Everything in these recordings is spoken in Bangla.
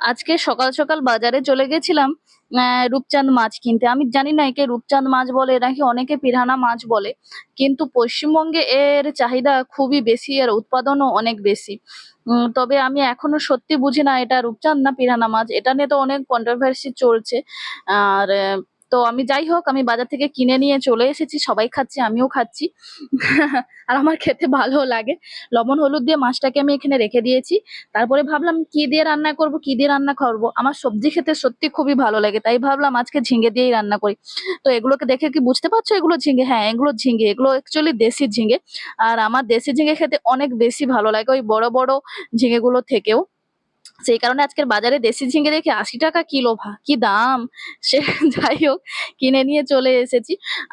আজকে সকাল সকাল বাজারে চলে গেছিলাম রূপচাঁদ মাছ কিনতে। আমি জানি না একে রূপচাঁদ মাছ বলে, নাকি অনেকে পিরানা মাছ বলে, কিন্তু পশ্চিমবঙ্গে এর চাহিদা খুবই বেশি আর উৎপাদনও অনেক বেশি। তবে আমি এখনও সত্যি বুঝি না এটা রূপচাঁদ না পিরানা মাছ। এটা নিয়ে তো অনেক কন্ট্রোভার্সি চলছে। আর তো আমি যাই হোক, আমি বাজার থেকে কিনে নিয়ে চলে এসেছি, সবাই খাচ্ছে, আমিও খাচ্ছি। আর আমার খেতে ভালো লাগে। লবণ, হলুদ দিয়ে মাছটাকে আমি এখানে রেখে দিয়েছি। তারপরে ভাবলাম, কি দিয়ে রান্না করব, কি দিয়ে রান্না করব? আমার সবজি খেতে সত্যি খুবই ভালো লাগে, তাই ভাবলাম আজকে ঝিঙে দিয়েই রান্না করি। তো এগুলোকে দেখে কি বুঝতে পারছ, এগুলো ঝিঙে? হ্যাঁ এগুলো ঝিঙে, এগুলো অ্যাকচুয়ালি দেশি ঝিঙে। আর আমার দেশি ঝিঙে খেতে অনেক বেশি ভালো লাগে, ওই বড় বড় ঝিঙেগুলো থেকেও। সেই কারণে আজকের বাজারে দেশি ঝিঙে দেখে আশি টাকা কিলো ভা কি দাম? সে যাই হোক কিনে নিয়ে চলে এসেছি।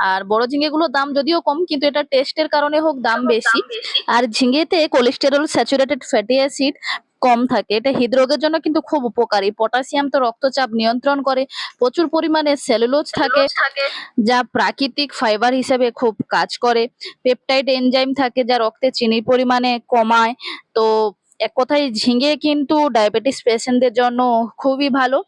আর বড় ঝিঙেগুলোর দাম যদিও কম কিন্তু এটা টেস্টের কারণে হোক দাম বেশি। আর ঝিঙেতে কোলেস্টেরল স্যাচুরেটেড ফ্যাটি অ্যাসিড কম থাকে। এটা হৃদরোগের জন্য কিন্তু খুব উপকারী। পটাশিয়াম তো রক্তচাপ নিয়ন্ত্রণ করে। প্রচুর পরিমাণে সেলুলোজ থাকে যা প্রাকৃতিক ফাইবার হিসেবে খুব কাজ করে। পেপটাইড এনজাইম থাকে যা রক্তে চিনির পরিমাণে কমায়। তো এক কথায় ঝিঙে কিন্তু ডায়াবেটিস পেশেন্টদের জন্য খুবই ভালো।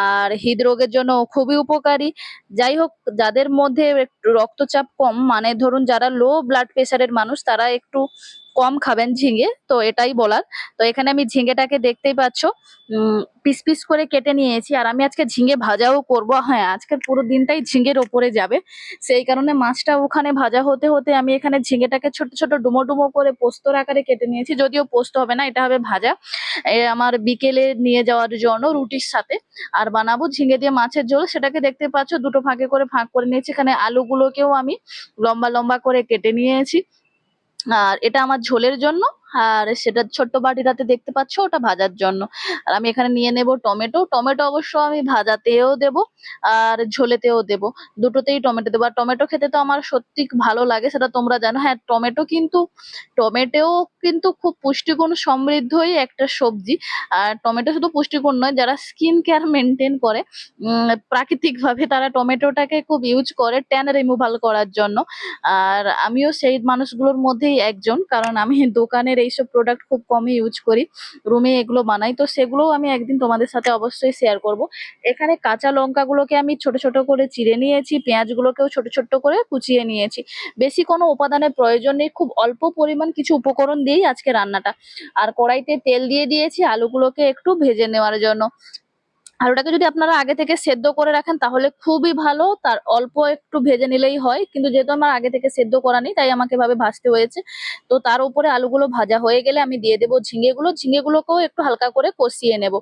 আর হৃদরোগের জন্য খুবই উপকারী। যাই হোক, যাদের মধ্যে রক্তচাপ কম মানে ধরুন যারা লো ব্লাড প্রেশারের মানুষ, তারা একটু কম খাবেন ঝিঙে, তো এটাই বলার। তো এখানে আমি ঝিঙেটাকে দেখতেই পাচ্ছ পিস পিস করে কেটে নিয়েছি। আর আমি আজকে ঝিঙে ভাজাও করব হ্যাঁ আজকের পুরো দিনটাই ঝিঙের ওপরে যাবে। সেই কারণে মাছটা ওখানে ভাজা হতে হতে আমি এখানে ঝিঙেটাকে ছোট ছোট ডুমো ডুমো করে পোস্তর আকারে কেটে নিয়েছি। যদিও পোস্ত হবে না, এটা হবে ভাজা। এ, আমার বিকেলে নিয়ে যাওয়ার জন্য রুটির সাথে। আর বানাবো ঝিঙে দিয়ে মাছের ঝোল, সেটাকে দেখতে পাচ্ছ, দুটো ফাঁকে করে ফাঁক করে নিয়েছি। এখানে আলুগুলোকেও আমি লম্বা লম্বা করে কেটে নিয়েছি। আর এটা আমার ঝোলের জন্য। আর সেটা ছোট্ট বাটিটাতে দেখতে পাচ্ছ, ওটা ভাজার জন্য। আর আমি এখানে নিয়ে নেব টমেটো। টমেটো অবশ্য আমি ভাজাতেও দেব আর ঝোলেতেও দেব। দুটোতেই টমেটো দেবো। আর টমেটো খেতে তো আমার সত্যি ভালো লাগে, সেটা তোমরা জানো। হ্যাঁ টমেটো কিন্তু, টমেটোও কিন্তু খুব পুষ্টিগুণ সমৃদ্ধই একটা সবজি। আর টমেটো শুধু পুষ্টিগুণ নয়, যারা স্কিন কেয়ার মেনটেন করে প্রাকৃতিকভাবে তারা টমেটোটাকে খুব ইউজ করে ট্যান রিমুভাল করার জন্য। আর আমিও সেই মানুষগুলোর মধ্যেই একজন, কারণ আমি দোকানের এইসব প্রোডাক্ট খুব কমই ইউজ করি রুমে এগুলো বানাই। তো সেগুলোও আমি একদিন তোমাদের সাথে অবশ্যই শেয়ার করব। এখানে কাঁচা লঙ্কাগুলোকে আমি ছোট ছোট করে চিড়ে নিয়েছি, পেঁয়াজগুলোকেও ছোট ছোট করে কুচিয়ে নিয়েছি। বেশি কোনো উপাদানের প্রয়োজন নেই, খুব অল্প পরিমাণ কিছু উপকরণ দিয়েই আজকে রান্নাটা। আর কড়াইতে তেল দিয়ে দিয়েছি, আলুগুলোকে একটু ভেজে নেওয়ার জন্য। আলুটাকে যদি আপনারা আগে থেকে সেদ্ধ করে রাখেন, তাহলে খুবই ভালো। তার অল্প একটু ভেজে নিলেই হয়। কিন্তু যেহেতু আমার আগে থেকে সেদ্ধ করা নেই, তাই আমাকে এভাবে ভাজতে হয়েছে। তো তার উপরে আলুগুলো ভাজা হয়ে গেলে আমি দিয়ে দেবো ঝিঙেগুলো। ঝিঙেগুলোকেও একটু হালকা করে কষিয়ে নেব।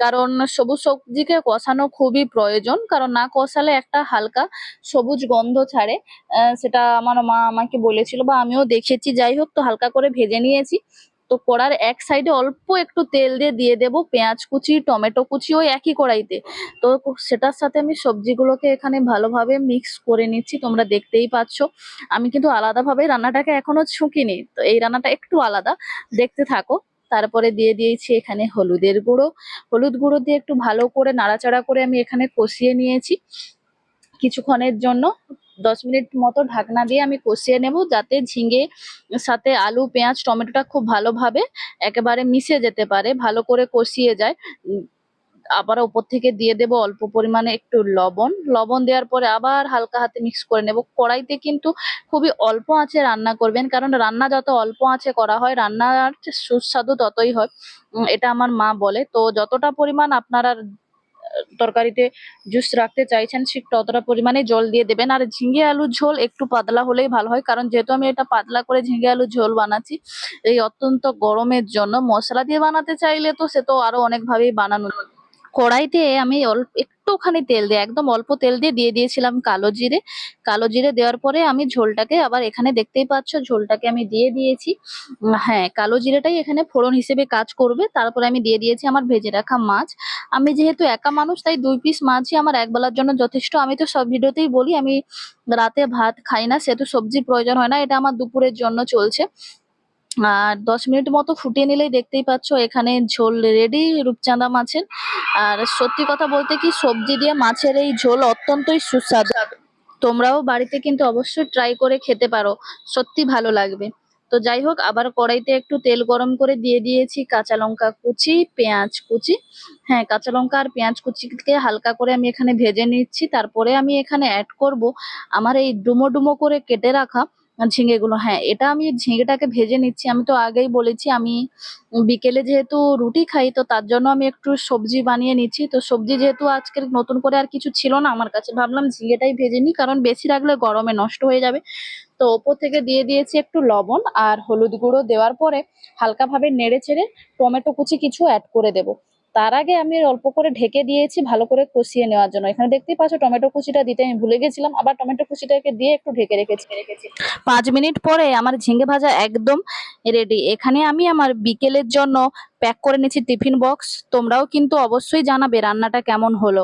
কারণ সবুজ সবজিকে কষানো খুবই প্রয়োজন। কারণ না কষালে একটা হালকা সবুজ গন্ধ ছাড়ে। সেটা আমার মা আমাকে বলেছিল বা আমিও দেখেছি। যাই হোক, তো হালকা করে ভেজে নিয়েছি। তো কড়ার এক সাইডে অল্প একটু তেল দিয়ে দিয়ে দেবো পেঁয়াজ কুচি, টমেটো কুচি, ওই একই কড়াইতে। তো সেটার সাথে আমি সবজিগুলোকে এখানে ভালোভাবে মিক্স করে নিচ্ছি, তোমরা দেখতেই পাচ্ছ। আমি কিন্তু আলাদাভাবে রান্নাটাকে এখনও ছুঁকিনি, তো এই রান্নাটা একটু আলাদা। দেখতে থাকো, তারপরে দিয়ে দিয়েছি এখানে হলুদের গুঁড়ো। হলুদ গুঁড়ো দিয়ে একটু ভালো করে নাড়াচাড়া করে আমি এখানে কষিয়ে নিয়েছি। কিছুক্ষণের জন্য দশ মিনিট মতো ঢাকনা দিয়ে আমি কষিয়ে নেব যাতে ঝিঙে সাথে আলু, পেঁয়াজ, টমেটোটা খুব ভালোভাবে একেবারে মিশে যেতে পারে, ভালো করে কষিয়ে যায়। আবার ওপর থেকে দিয়ে দেব অল্প পরিমাণে একটু লবণ। লবণ দেওয়ার পরে আবার হালকা হাতে মিক্স করে নেব। কড়াইতে কিন্তু খুবই অল্প আঁচে রান্না করবেন, কারণ রান্না যত অল্প আঁচে করা হয়, রান্নার সুস্বাদু ততই হয়। এটা আমার মা বলে। তো যতটা পরিমাণ আপনারা তরকারিতে জুস রাখতে চাইছেন ঠিক ততটা পরিমাণে জল দিয়ে দেবেন। আর ঝিঙে আলুর ঝোল একটু পাতলা হলেই ভালো হয়, কারণ যেহেতু আমি এটা পাতলা করে ঝিঙে আলুর ঝোল বানাচ্ছি, এই অত্যন্ত গরমের জন্য মশলা দিয়ে বানাতে চাইলে তো সে তো আরও অনেকভাবেই বানানো কড়াইতে আমি অল্প একটুখানি তেল দিয়ে, একদম অল্প তেল দিয়ে দিয়ে দিয়েছিলাম কালো জিরে। কালো জিরে দেওয়ার পরে আমি ঝোলটাকে আবার এখানে দেখতেই পাচ্ছ, ঝোলটাকে আমি দিয়ে দিয়েছি। হ্যাঁ কালো জিরেটাই এখানে ফোড়ন হিসেবে কাজ করবে। তারপরে আমি দিয়ে দিয়েছি আমার ভেজে রাখা মাছ। আমি যেহেতু একা মানুষ, তাই দুই পিস মাছই আমার এক বেলার জন্য যথেষ্ট। আমি তো সব ভিডিওতেই বলি, আমি রাতে ভাত খাই না, সেহেতু সবজির প্রয়োজন হয় না। এটা আমার দুপুরের জন্য চলছে। আর দশ মিনিট মতো ফুটিয়ে নিলেই দেখতেই পাচ্ছ এখানে ঝোল রেডি, রূপচাঁদা মাছের। আর সত্যি কথা বলতে কি, সবজি দিয়ে মাছের এই ঝোল অত্যন্তই সুস্বাদু। তোমরাও বাড়িতে কিন্তু অবশ্যই ট্রাই করে খেতে পারো, সত্যি ভালো লাগবে। তো যাই হোক, আবার কড়াইতে একটু তেল গরম করে দিয়ে দিয়েছি কাঁচা লঙ্কা কুচি, পেঁয়াজ কুচি। হ্যাঁ কাঁচা লঙ্কা আর পেঁয়াজ কুচিকে হালকা করে আমি এখানে ভেজে নিচ্ছি। তারপরে আমি এখানে অ্যাড করব আমার এই ডুমো ডুমো করে কেটে রাখা ঝিঙেগুলো হ্যাঁ এটা আমি ঝিঙেটাকে ভেজে নিচ্ছি। আমি তো আগেই বলেছি, আমি বিকেলে যেহেতু রুটি খাই, তো তার জন্য আমি একটু সবজি বানিয়ে নিচ্ছি। তো সবজি যেহেতু আজকের নতুন করে আর কিছু ছিল না আমার কাছে, ভাবলাম ঝিঙেটাই ভেজে নিই, কারণ বেশি রাখলে গরমে নষ্ট হয়ে যাবে। তো ওপর থেকে দিয়ে দিয়েছি একটু লবণ আর হলুদ গুঁড়ো দেওয়ার পরে হালকাভাবে নেড়ে চেড়ে টমেটো কুচি কিছু অ্যাড করে দেব। তার আগে আমি অল্প করে ঢেকে দিয়েছি ভালো করে কষিয়ে নেওয়ার জন্য। এখানে দেখতেই পাচ্ছ টমেটো কুচিটা দিতে আমি ভুলে গেছিলাম, আবার টমেটো কুচিটাকে দিয়ে একটু ঢেকে রেখেছি। রেখেছি পাঁচ মিনিট পরে আমার ঝিঙে ভাজা একদম রেডি এখানে আমি আমার বিকেলের জন্য প্যাক করে নিয়েছি টিফিন বক্স তোমরাও কিন্তু অবশ্যই জানাবে রান্নাটা কেমন হলো।